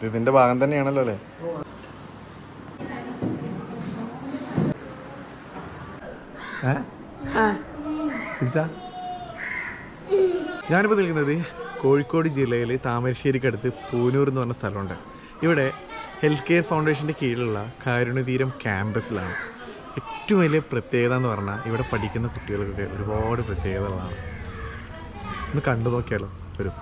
ഇത് ഇതിന്റെ ഭാഗം തന്നെയാണല്ലോ അല്ലേ? ഞാനിപ്പോൾ നിൽക്കുന്നത് കോഴിക്കോട് ജില്ലയിൽ താമരശ്ശേരിക്കടുത്ത് പൂനൂർ എന്ന് പറഞ്ഞ സ്ഥലമുണ്ട്. ഇവിടെ ഹെൽത്ത് കെയർ ഫൗണ്ടേഷന്റെ കീഴിലുള്ള കാരുണ്യതീരം ക്യാമ്പസിലാണ് ഏറ്റവും വലിയ പ്രത്യേകത എന്ന് പറഞ്ഞാൽ ഇവിടെ പഠിക്കുന്ന കുട്ടികൾക്കൊക്കെ ഒരുപാട് പ്രത്യേകതകളാണ്. ഒന്ന് കണ്ടു നോക്കിയാലോ? വരും.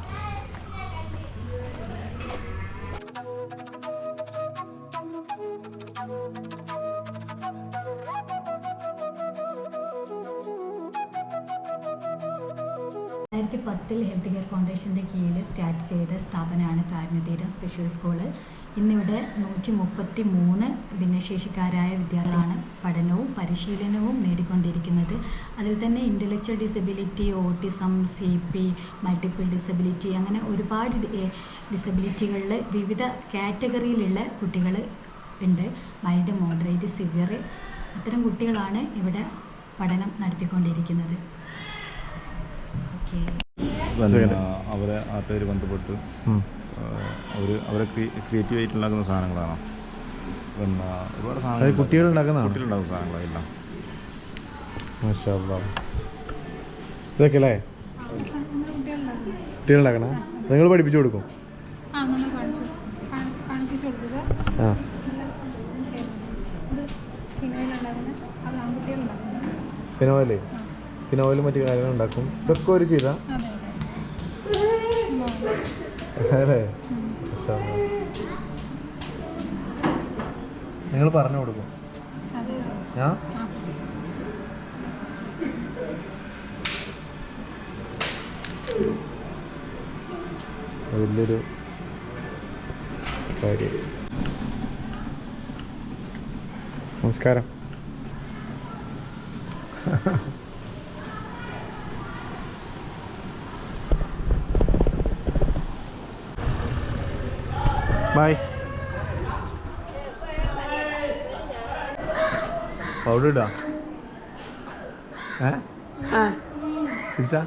ഫൗണ്ടേഷന്റെ കീഴിൽ സ്റ്റാർട്ട് ചെയ്ത സ്ഥാപനമാണ് കാരുണ്യതീരം സ്പെഷ്യൽ സ്കൂൾ. ഇന്നിവിടെ നൂറ്റി മുപ്പത്തി മൂന്ന് ഭിന്നശേഷിക്കാരായ വിദ്യാർത്ഥികളാണ് പഠനവും പരിശീലനവും നേടിക്കൊണ്ടിരിക്കുന്നത്. അതിൽ തന്നെ intellectual disability autism C P multiple disability അങ്ങനെ ഒരുപാട് ഡിസബിലിറ്റികളിൽ വിവിധ കാറ്റഗറിയിലുള്ള കുട്ടികൾ ഉണ്ട്. മൈൽഡ് മോഡറേറ്റ് സിവിയർ അത്തരം കുട്ടികളാണ് ഇവിടെ പഠനം നടത്തിക്കൊണ്ടിരിക്കുന്നത്. ഓക്കെ. അവരെ ആർട്ടുകാർ ബന്ധപ്പെട്ട് അവർ അവരെ ക്രിയേറ്റീവ് ആയിട്ട് ഉണ്ടാക്കുന്ന സാധനങ്ങളാണ്? പിന്നെ ഒരുപാട് സാധനങ്ങൾ കുട്ടികളുണ്ടാക്കുന്ന കുട്ടികളുണ്ടാക്കുന്ന സാധനങ്ങളെല്ലാം ഇതൊക്കെ അല്ലേ കുട്ടികളുണ്ടാക്കണ നിങ്ങൾ പഠിപ്പിച്ചു കൊടുക്കും. ആ ഫിനോയിൽ ഫിനോയിലും മറ്റു കാര്യങ്ങൾ ഉണ്ടാക്കും. ഇതൊക്കെ ഒരു ചെയ്ത? അല്ലേ. നിങ്ങൾ പറഞ്ഞു കൊടുക്കും. ഞാൻ? വലിയൊരു കാര്യം. നമസ്കാരം. ബൈ പൗഡർ ഇടാ. ഏ? തിരിച്ചാ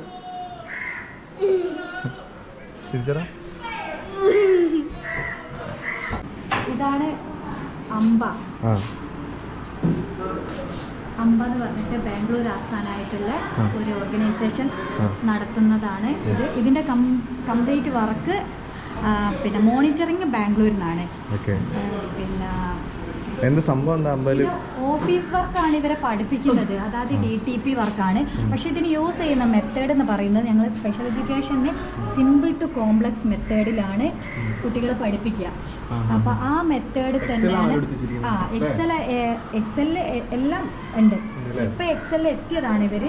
തിരിച്ചടാ ഇതാണ് അമ്പ അമ്പ എന്ന് പറഞ്ഞിട്ട് ബാംഗ്ലൂർ ആസ്ഥാനമായിട്ടുള്ള. ഒരു ഓർഗനൈസേഷൻ. നടത്തുന്നതാണ് ഇത്. ഇതിന്റെ കംപ്ലീറ്റ് വർക്ക് പിന്നെ മോണിറ്ററിങ് ബാംഗ്ലൂരിൽ നിന്നാണ് പിന്നെ എന്ത് സംഭവം എന്താ അമ്പൽ? ഓഫീസ് വർക്കാണ് ഇവരെ പഠിപ്പിക്കുന്നത്. അതായത് ഡി ടി പി വർക്കാണ്. പക്ഷെ ഇതിന് യൂസ് ചെയ്യുന്ന മെത്തേഡ് എന്ന് പറയുന്നത് ഞങ്ങൾ സ്പെഷ്യൽ എഡ്യൂക്കേഷന് സിമ്പിൾ ടു കോംപ്ലക്സ് മെത്തേഡിലാണ് കുട്ടികളെ പഠിപ്പിക്കുക അപ്പോൾ ആ മെത്തേഡ് തന്നെയാണ് ആ എക്സൽ എക്സൽ എല്ലാം ഉണ്ട്? ഇപ്പൊ എക്സൽ എത്തിയതാണ് ഇവർ.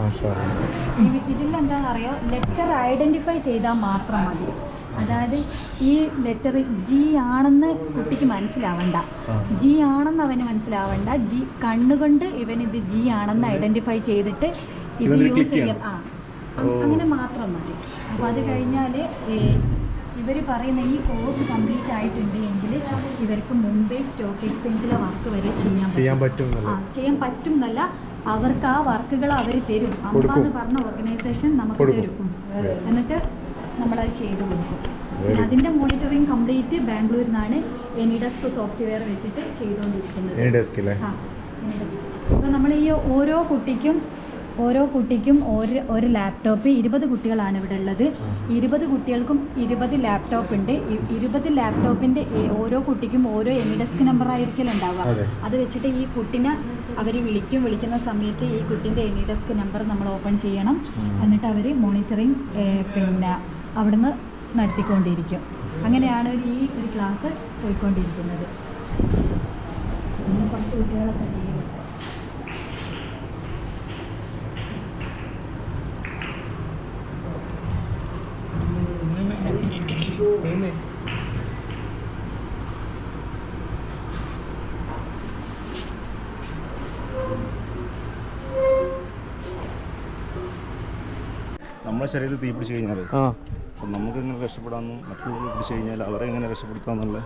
ഇവ- ഇതിലെന്താണെന്നറിയോ? ലെറ്റർ ഐഡന്റിഫൈ ചെയ്താൽ മാത്രം മതി. അതായത് ഈ ലെറ്റർ ജി ആണെന്ന് കുട്ടിക്ക് മനസ്സിലാവണ്ട. ജി ആണെന്ന് അവന് മനസ്സിലാവണ്ട. ജി കണ്ണുകൊണ്ട് ഇവൻ ഇത് ജി ആണെന്ന് ഐഡന്റിഫൈ ചെയ്തിട്ട് ഇത് യൂസ് ചെയ്യാം. ആ. അങ്ങനെ മാത്രം മതി. അപ്പോൾ അത് കഴിഞ്ഞാൽ ഇവർ പറയുന്ന ഈ കോഴ്സ് കംപ്ലീറ്റ് ആയിട്ടുണ്ട് എങ്കിൽ ഇവർക്ക് മുംബൈ സ്റ്റോക്ക് എക്സ്ചേഞ്ചിലെ വർക്ക് വരെ ചെയ്യാൻ ചെയ്യാൻ പറ്റും. ചെയ്യാൻ പറ്റും എന്നല്ല. അവർക്ക് ആ വർക്കുകൾ അവർ തരും. അമ്മ എന്ന് പറഞ്ഞ ഓർഗനൈസേഷൻ നമുക്ക്. തരും. എന്നിട്ട് എന്നിട്ട് നമ്മളത് ചെയ്തു കൊടുക്കും. അതിന്റെ മോണിറ്ററിങ് കംപ്ലീറ്റ് ബാംഗ്ലൂരിൽ നിന്നാണ് എനിഡെസ്ക് സോഫ്റ്റ്വെയർ വെച്ചിട്ട് ചെയ്തുകൊണ്ടിരിക്കുന്നത് ഇപ്പൊ നമ്മൾ ഈ ഓരോ കുട്ടിക്കും ഓരോ കുട്ടിക്കും ഒരു ഒരു ലാപ്ടോപ്പ് ഇരുപത് കുട്ടികളാണ് ഇവിടെ ഉള്ളത്. ഇരുപത് കുട്ടികൾക്കും ഇരുപത് ലാപ്ടോപ്പ് ഉണ്ട്. ഇരുപത് ലാപ്ടോപ്പിന്റെ ഓരോ കുട്ടിക്കും ഓരോ എനിഡസ്ക് നമ്പർ ആയിരിക്കും ഉണ്ടാവുക. അത്. വെച്ചിട്ട് ഈ കുട്ടിനെ അവർ വിളിക്കും. വിളിക്കുന്ന സമയത്ത് ഈ കുട്ടീന്റെ എനിഡസ്ക് നമ്പർ നമ്മൾ ഓപ്പൺ ചെയ്യണം. എന്നിട്ട് അവർ മോണിറ്ററിങ് പിന്നെ അവിടുന്ന് നടത്തിക്കൊണ്ടിരിക്കും. അങ്ങനെയാണ് ഈ ഒരു ക്ലാസ് പോയിക്കൊണ്ടിരിക്കുന്നത്. കുറച്ച് കുട്ടികളൊക്കെ ലീവുണ്ട് നമ്മളെ ശരീരത്തിൽ തീ പിടിച്ചു കഴിഞ്ഞാൽ അപ്പം നമുക്ക് എങ്ങനെ രക്ഷപ്പെടാമെന്നും മറ്റുള്ളവർ പിടിച്ചു കഴിഞ്ഞാൽ അവരെ എങ്ങനെ രക്ഷപ്പെടുത്താന്നുള്ള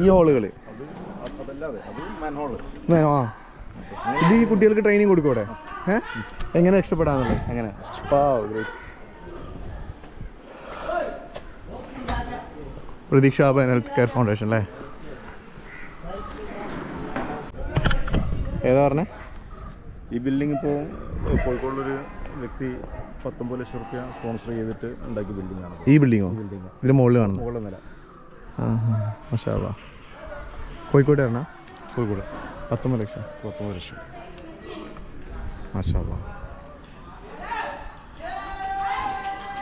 ഈ ഹോളുകൾ അത് ആ. ഇത് ഈ കുട്ടികൾക്ക് ട്രെയിനിങ് കൊടുക്കൂടെ എങ്ങനെ രക്ഷപ്പെടാന്നുള്ളത്? എങ്ങനെ. പ്രതീക്ഷ ആബൻ ഹെൽത്ത് കെയർ ഫൗണ്ടേഷൻ അല്ലേ? ഏതാ പറഞ്ഞേ? ഈ ബിൽഡിംഗ് ഇപ്പോൾ കോഴിക്കോടുള്ളൊരു വ്യക്തി പത്തൊമ്പത് ലക്ഷം റുപ്യ സ്പോൺസർ ചെയ്തിട്ട് ഉണ്ടാക്കിയ ബിൽഡിംഗ് ആണ്. ഈ ബിൽഡിങ്ങോ ബിൽഡിംഗ് ഇതിന് മുകളിൽ കാണുന്നു മുകളിൽ നില. മഷാവാ കോഴിക്കോട് ആണ് കോഴിക്കോട്. പത്തൊമ്പത് ലക്ഷം. പത്തൊമ്പത് ലക്ഷം. മഷാവാ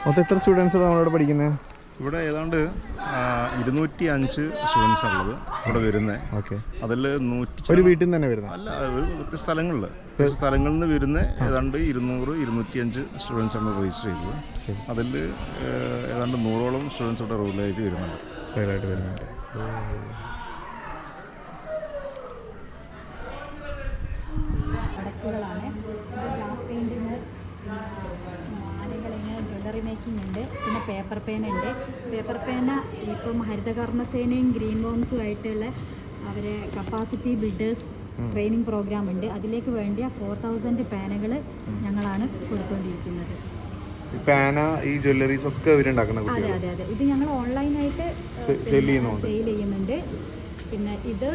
മൊത്തം എത്ര സ്റ്റുഡൻസ് നമ്മളോട് പഠിക്കുന്നത് ഇവിടെ ഏതാണ്ട് ഇരുന്നൂറ്റി അഞ്ച് സ്റ്റുഡൻസ് ഉള്ളത് ഇവിടെ വരുന്നത് ഓക്കെ. അതിൽ നൂറ്റി ഒരു വീട്ടിൽ നിന്ന് തന്നെ വരുന്നത് അല്ല ഒരു വ്യത്യസ്ത സ്ഥലങ്ങളിൽ വ്യത്യസ്ത സ്ഥലങ്ങളിൽ നിന്ന് വരുന്ന ഏതാണ്ട് ഇരുന്നൂറ് ഇരുന്നൂറ്റി അഞ്ച് സ്റ്റുഡൻസ് ആണ് രജിസ്റ്റർ ചെയ്തത്. അതിൽ ഏതാണ്ട് നൂറോളം സ്റ്റുഡൻസ് ഇവിടെ റൂറലായിട്ട് വരുന്നുണ്ട്. റൂറലായിട്ട് വരുന്നുണ്ട്. പിന്നെ പേപ്പർ പേന ഉണ്ട്. പേപ്പർ പേന ഇപ്പം ഹരിതകർമ്മസേനയും ഗ്രീൻ ബോംസും ആയിട്ടുള്ള അവരെ കപ്പാസിറ്റി ബിൽഡേഴ്സ് ട്രെയിനിങ് പ്രോഗ്രാം ഉണ്ട്. അതിലേക്ക് വേണ്ടിയ ഫോർ തൗസൻഡ് പേനകൾ ഞങ്ങളാണ് കൊടുത്തുകൊണ്ടിരിക്കുന്നത് പാന ഈ ജ്വല്ലറീസ് ഒക്കെ ഇവരുണ്ടാക്കുന്ന അതെ അതെ അതെ. ഇത് ഞങ്ങൾ ഓൺലൈനായിട്ട് സെയിൽ ചെയ്യുന്നുണ്ട്. സെയിൽ ചെയ്യുന്നുണ്ട്. പിന്നെ ഇത്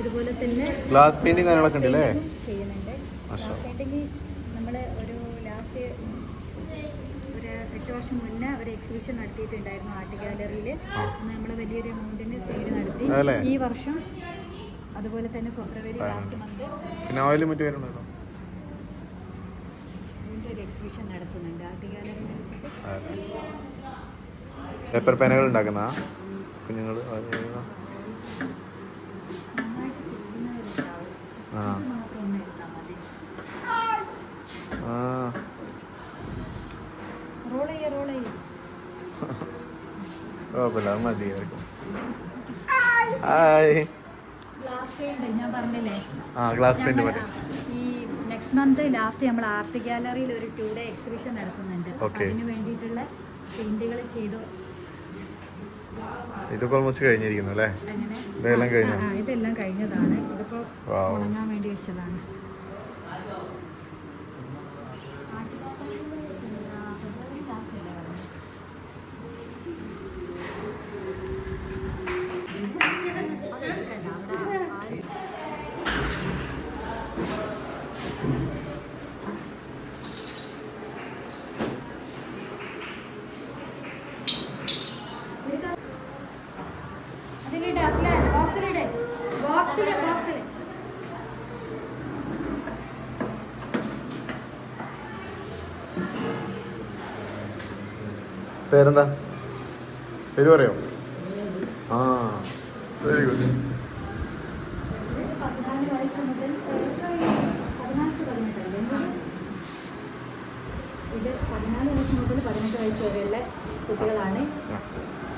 ഇതുപോലെ തന്നെ ഗ്ലാസ് പെയിന്റിങ് കാര്യങ്ങളൊക്കെ ഉണ്ട് അല്ലേ ചെയ്യുന്നുണ്ട്. ഗ്ലാസ് പെയിന്റിങ് നമ്മൾ ഒരു ലാസ്റ്റ് എട്ട് വർഷം മുന്നേ ഒരു എക്സിബിഷൻ നടത്തിയിട്ടുണ്ടായിരുന്നു ആർട്ട് ഗാലറിയിൽ നമ്മൾ വലിയൊരു എമൗണ്ടിന് സെയിൽ നടത്തി. ഈ വർഷം അതുപോലെ തന്നെ ഫെബ്രുവരി ലാസ്റ്റ് മന്ത് പിന്നെ ഓയിൽ മറ്റു വീണ്ടും ഒരു എക്സിബിഷൻ നടത്തുന്നുണ്ട് ആർട്ട് ഗാലറിയിൽ വെച്ചിട്ട് പേപ്പർ പേനകൾ ഉണ്ടാക്കുന്ന കുഞ്ഞുങ്ങൾ ആ ഇത് മാത്രം ഒന്ന് എടുത്താൽ മതി ആ റോൾ ചെയ്യ റോൾ ചെയ്യ കുഴപ്പമില്ല അത് മതിയായിരിക്കും ഹായ് ആ ഗ്ലാസ് പെയിന്റ് മതി. ഈ നെക്സ്റ്റ് മന്ത് ലാസ്റ്റ് നമ്മൾ ആർട്ട് ഗാലറിയിൽ ഒരു ടു ഡേ എക്സിബിഷൻ നടത്തുന്നുണ്ട്. അതിനു വേണ്ടിയിട്ടുള്ള പെയിന്റുകൾ ചെയ്തു. ഇതൊക്കെ ഓൾമോസ്റ്റ് കഴിഞ്ഞിരിക്കുന്നു അല്ലേ? ഇതെല്ലാം കഴിഞ്ഞോ? ഇതെല്ലാം കഴിഞ്ഞതാണ്. ഇതിപ്പോ. ഉണങ്ങാൻ വേണ്ടി വെച്ചതാണ്. പേരെന്താ? പേര് പറയോ? ആ വെരി ഗുഡ് ഇത് പതിനാല് വയസ്സ് മുതൽ പതിനെട്ട് വയസ്സ് വരെയുള്ള കുട്ടികളാണ്.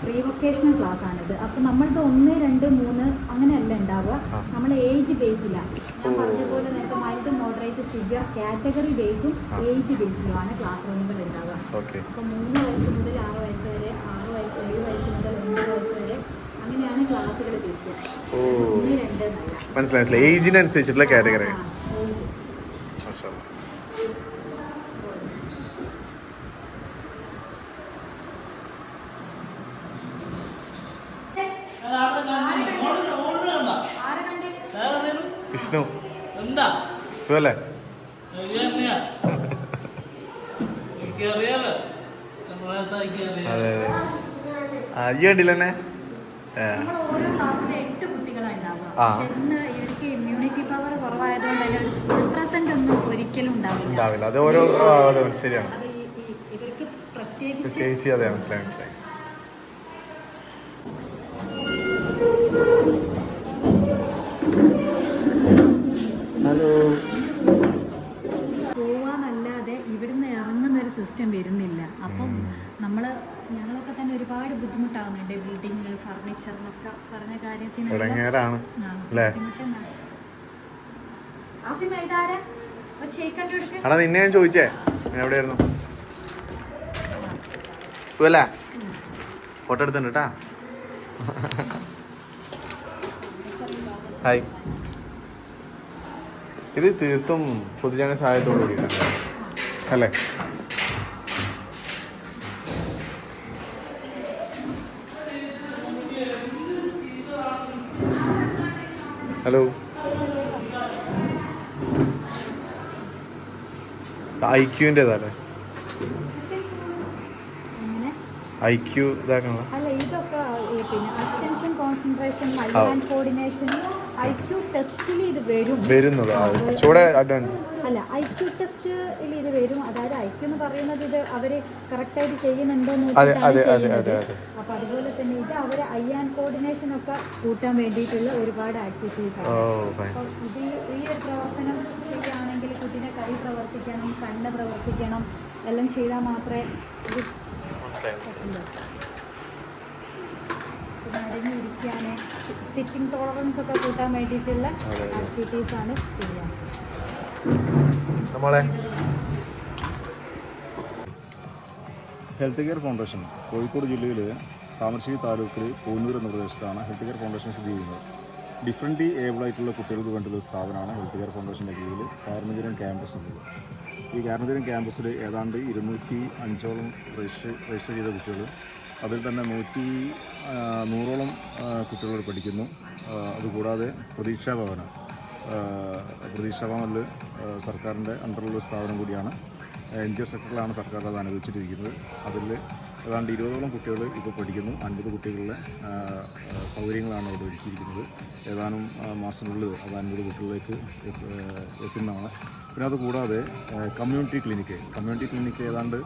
പ്രീ വൊക്കേഷണൽ ക്ലാസ് ആണിത് അപ്പൊ നമ്മൾക്ക് ഒന്ന് രണ്ട് മൂന്ന് അങ്ങനെയല്ല ഉണ്ടാവുക. നമ്മൾ ഏജ് ബേസിലാണ് ഞാൻ പറഞ്ഞ പോലെ നേരത്തെ മൈൽഡ് മോഡറേറ്റ് സിവിയർ കാറ്റഗറി ബേസും ഏജ് ബേസിലും ആണ് ക്ലാസ് റൂമുകൾ ഉണ്ടാവുക അപ്പൊ മൂന്ന് വയസ്സ് മുതൽ ആറ് വയസ്സ് വരെ ആറ് വയസ്സ് ഏഴ് വയസ്സ് മുതൽ ഒമ്പത് വയസ്സ് വരെ അങ്ങനെയാണ് ക്ലാസ്സുകൾ തിരിക്കുക. മനസ്സിലായി ഏജിനനുസരിച്ചിട്ടുള്ള കാറ്റഗറി ആ, age. ആരെ കണ്ടേ? വിഷ്ണു എന്താ സുഖല്ലേ അതെ അതെ. ഈ കണ്ടില്ല എന്നെ? ആ. ഉണ്ടാവില്ല. അത് ഓരോ ശരിയാണ് പ്രത്യേകിച്ച് അതെ മനസ്സിലായി മനസ്സിലായി. സിസ്റ്റം വരുന്നില്ല. അപ്പം നമ്മൾ ഞങ്ങളൊക്കെ തന്നെ ഒരുപാട് ബുദ്ധിമുട്ടാവുന്നുണ്ട്. ബിൽഡിങ് ഫർണിച്ചർ എന്നൊക്കെ പറഞ്ഞ കാര്യത്തിന് എടാ നിന്നെ ഞാൻ ചോദിച്ചേ. എവിടെയായിരുന്നു? സുഖല്ലേ? ഫോട്ടോ എടുത്തുണ്ട് കേട്ടാ ഹായ്. ഇത് തീർത്തും പൊതുജന സഹായത്തോടു കൂടിയിട്ടാണ് അല്ലേ? ഹലോ ഐ ക്യൂന്റെതല്ലേ ഐ ക്യൂ ഇതാക്കണോ അല്ല ഇതൊക്കെ പിന്നെ attention concentration coordination I Q ടെസ്റ്റിൽ ഇത് വരും. വരുന്നത്. അല്ല ഐ ക്യു ടെസ്റ്റിൽ ഇത് വരും. അതായത് ഐക്യു എന്ന് പറയുന്നത് ഇത് അവർ കറക്റ്റായിട്ട് ചെയ്യുന്നുണ്ടോ ചെയ്യുന്നത്. അപ്പോൾ അതുപോലെ തന്നെ ഇത് അവരെ ഐ ആൻഡ് കോർഡിനേഷൻ ഒക്കെ കൂട്ടാൻ വേണ്ടിയിട്ടുള്ള ഒരുപാട് ആക്ടിവിറ്റീസ് ആണ്. ഫൈൻ അപ്പോൾ ഇത് ഈ ഒരു പ്രവർത്തനം ചെയ്യുകയാണെങ്കിൽ കുട്ടീന്റെ കൈ പ്രവർത്തിക്കണം കണ്ണ് പ്രവർത്തിക്കണം എല്ലാം ചെയ്താൽ മാത്രമേ ഇത് പറ്റുള്ളൂ പിന്നെ അടങ്ങിയിരിക്കാൻ സിറ്റിംഗ് ടോളറൻസ് ഒക്കെ കൂട്ടാൻ വേണ്ടിയിട്ടുള്ള ആക്ടിവിറ്റീസ് ആണ് ചെയ്യുക. നമ്മളെ. ഹെൽത്ത് കെയർ ഫൗണ്ടേഷൻ കോഴിക്കോട് ജില്ലയിൽ താമരശ്ശേരി താലൂക്കിൽ പൂന്നൂർ എന്ന പ്രദേശത്താണ് ഹെൽത്ത് കെയർ ഫൗണ്ടേഷൻ സ്ഥിതി ചെയ്യുന്നത്. ഡിഫറെന്റ് ഏബിൾ ആയിട്ടുള്ള കുട്ടികൾക്ക് വേണ്ടിയുള്ള ഒരു സ്ഥാപനമാണ് ഹെൽത്ത് കെയർ ഫൗണ്ടേഷന്റെ കീഴിൽ കാരണചരം ക്യാമ്പസ് എന്നത് ഈ കാരണചരം ക്യാമ്പസിൽ ഏതാണ്ട് ഇരുന്നൂറ്റി അഞ്ചോളം രജിസ്റ്റർ രജിസ്റ്റർ ചെയ്ത കുട്ടികൾ അതിൽ തന്നെ നൂറ്റി നൂറോളം കുട്ടികൾ പഠിക്കുന്നു. അതുകൂടാതെ പ്രതീക്ഷാ ഭവന. പ്രതീക്ഷാ ഭവനിൽ സർക്കാരിന്റെ അണ്ടറിലുള്ള സ്ഥാപനം കൂടിയാണ്. എൻ ജി ഒ സെക്ടറിലാണ് സർക്കാർ അത് അനുവദിച്ചിട്ടിരിക്കുന്നത്. അതിൽ ഏതാണ്ട് ഇരുപതോളം കുട്ടികൾ ഇപ്പോൾ പഠിക്കുന്നു. അൻപത് കുട്ടികളുടെ സൗകര്യങ്ങളാണ് അവിടെ ഒരുക്കിയിരിക്കുന്നത്. ഏതാനും മാസത്തിനുള്ളിൽ അത് അൻപത് കുട്ടികളിലേക്ക് എത്തുന്നതാണ്. പിന്നെ അത് കൂടാതെ കമ്മ്യൂണിറ്റി ക്ലിനിക്ക്. കമ്മ്യൂണിറ്റി ക്ലിനിക്ക് ഏതാണ്ട്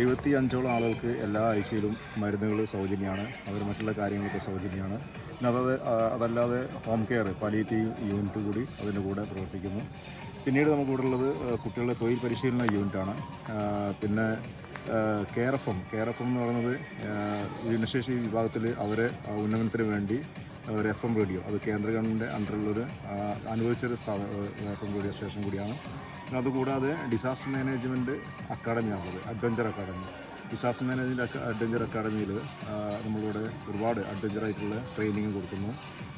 എഴുപത്തി അഞ്ചോളം ആളുകൾക്ക് എല്ലാ ആഴ്ചയിലും മരുന്നുകൾ സൗജന്യമാണ്. അവർ മറ്റുള്ള കാര്യങ്ങളൊക്കെ സൗജന്യമാണ്. പിന്നെ അതത് അതല്ലാതെ ഹോം കെയർ പാലിയേറ്റീവ് യൂണിറ്റ് കൂടി അതിന്റെ കൂടെ പ്രവർത്തിക്കുന്നു. പിന്നീട് നമുക്ക് ഇവിടെ ഉള്ളത് കുട്ടികളുടെ തൊഴിൽ പരിശീലന യൂണിറ്റാണ്. പിന്നെ care F M care F M എന്ന് പറയുന്നത് ഭിന്നശേഷി വിഭാഗത്തിൽ അവരെ ഉന്നമനത്തിന് വേണ്ടി ഒരു എഫ് എം റേഡിയോ. അത് കേന്ദ്ര ഗവൺമെന്റ് അണ്ടറിലുള്ളൊരു അനുഭവിച്ചൊരു സ്ഥാപന എഫ് എം റേഡിയോ സ്റ്റേഷൻ കൂടിയാണ്. അതുകൂടാതെ disaster management അക്കാഡമിയാണുള്ളത് adventure academy. Disaster management adventure അക്കാഡമിയിൽ നമ്മളിവിടെ ഒരുപാട് അഡ്വഞ്ചറായിട്ടുള്ള ട്രെയിനിങ് കൊടുക്കുന്നു.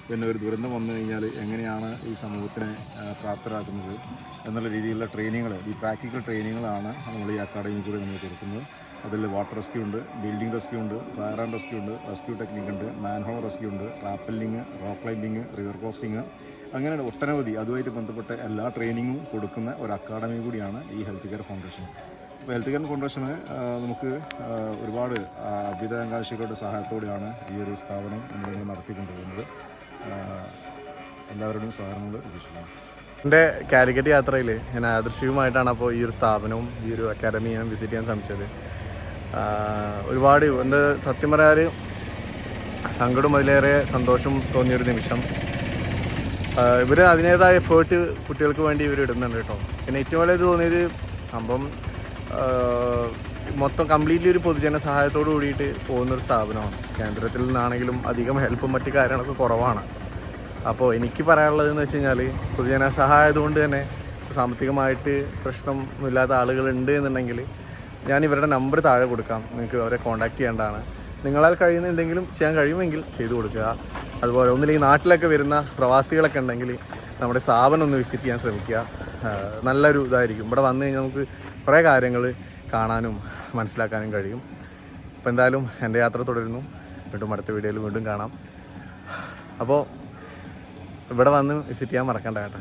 പിന്നെ ഒരു ദുരന്തം വന്നു കഴിഞ്ഞാൽ എങ്ങനെയാണ് ഈ സമൂഹത്തിനെ പ്രാപ്തരാക്കുന്നത് എന്നുള്ള രീതിയിലുള്ള ട്രെയിനിങ്ങൾ ഈ പ്രാക്ടിക്കൽ ട്രെയിനിങ്ങുകളാണ് നമ്മൾ ഈ അക്കാഡമിയിൽ കൂടി നമ്മൾ കൊടുക്കുന്നത്. അതിൽ വാട്ടർ റെസ്ക്യൂ ഉണ്ട് ബിൽഡിംഗ് റെസ്ക്യൂ ഉണ്ട് ഫയർ ആൻഡ് റെസ്ക്യൂ ഉണ്ട് റെസ്ക്യൂ ടെക്നിക് ഉണ്ട് മാൻഹോൾ റെസ്ക്യൂ ഉണ്ട് rappelling rock climbing river crossing അങ്ങനെ ഒട്ടനവധി അതുമായിട്ട് ബന്ധപ്പെട്ട എല്ലാ ട്രെയിനിങ്ങും കൊടുക്കുന്ന ഒരു അക്കാഡമി കൂടിയാണ് ഈ ഹെൽത്ത് കെയർ ഫൗണ്ടേഷൻ. അപ്പോൾ ഹെൽത്ത് കെയർ ഫൗണ്ടേഷന് നമുക്ക് ഒരുപാട് അഭ്യുദയകാംക്ഷികളുടെ സഹായത്തോടെയാണ് ഈ ഒരു സ്ഥാപനം നമ്മൾ നടത്തിക്കൊണ്ടുപോകുന്നത് ആ, എല്ലാവരുടെയും സഹകരണങ്ങൾ പ്രതീക്ഷിക്കുന്നു എന്റെ കാലിക്കറ്റ് യാത്രയിൽ ഞാൻ ആദർശികമായിട്ടാണ് അപ്പോൾ ഈ ഒരു സ്ഥാപനവും ഈ ഒരു അക്കാദമിയും ഞാൻ വിസിറ്റ് ചെയ്യാൻ ശ്രമിച്ചത്. ഒരുപാട് എന്റെ സത്യം പറയാൽ സങ്കടം അതിലേറെ സന്തോഷം തോന്നിയൊരു നിമിഷം. ഇവർ അതിന്റേതായ എഫേർട്ട് കുട്ടികൾക്ക് വേണ്ടി ഇവർ ഇടുന്നുണ്ട് കേട്ടോ. പിന്നെ ഏറ്റവും വലിയ തോന്നിയത് സംഭവം മൊത്തം കംപ്ലീറ്റ്ലി ഒരു പൊതുജന സഹായത്തോട് കൂടിയിട്ട് പോകുന്നൊരു സ്ഥാപനമാണ്. കേന്ദ്രത്തിൽ നിന്നാണെങ്കിലും അധികം ഹെൽപ്പും മറ്റു കാര്യങ്ങളൊക്കെ കുറവാണ്. അപ്പോൾ എനിക്ക് പറയാനുള്ളതെന്ന് വെച്ച് കഴിഞ്ഞാൽ പൊതുജന സഹായതുകൊണ്ട് തന്നെ സാമ്പത്തികമായിട്ട് പ്രശ്നമില്ലാത്ത ആളുകളുണ്ട് എന്നുണ്ടെങ്കിൽ ഞാൻ ഇവരുടെ നമ്പർ താഴെ കൊടുക്കാം. നിങ്ങൾക്ക് അവരെ കോൺടാക്ട് ചെയ്യേണ്ടതാണ്. നിങ്ങളാൽ കഴിയുന്ന എന്തെങ്കിലും ചെയ്യാൻ കഴിയുമെങ്കിൽ ചെയ്തു കൊടുക്കുക. അതുപോലെ ഒന്നില്ലെങ്കിൽ നാട്ടിലൊക്കെ വരുന്ന പ്രവാസികളൊക്കെ ഉണ്ടെങ്കിൽ നമ്മുടെ സ്ഥാപനം ഒന്ന് വിസിറ്റ് ചെയ്യാൻ ശ്രമിക്കുക. നല്ലൊരു ഇതായിരിക്കും. ഇവിടെ വന്നു കഴിഞ്ഞാൽ നമുക്ക് കുറേ കാര്യങ്ങൾ കാണാനും മനസ്സിലാക്കാനും കഴിയും. അപ്പോൾ എന്തായാലും എന്റെ യാത്ര തുടരുന്നു. വീണ്ടും അടുത്ത വീഡിയോയിൽ വീണ്ടും കാണാം. അപ്പോൾ ഇവിടെ വന്ന് വിസിറ്റ് ചെയ്യാൻ മറക്കണ്ട കേട്ടോ.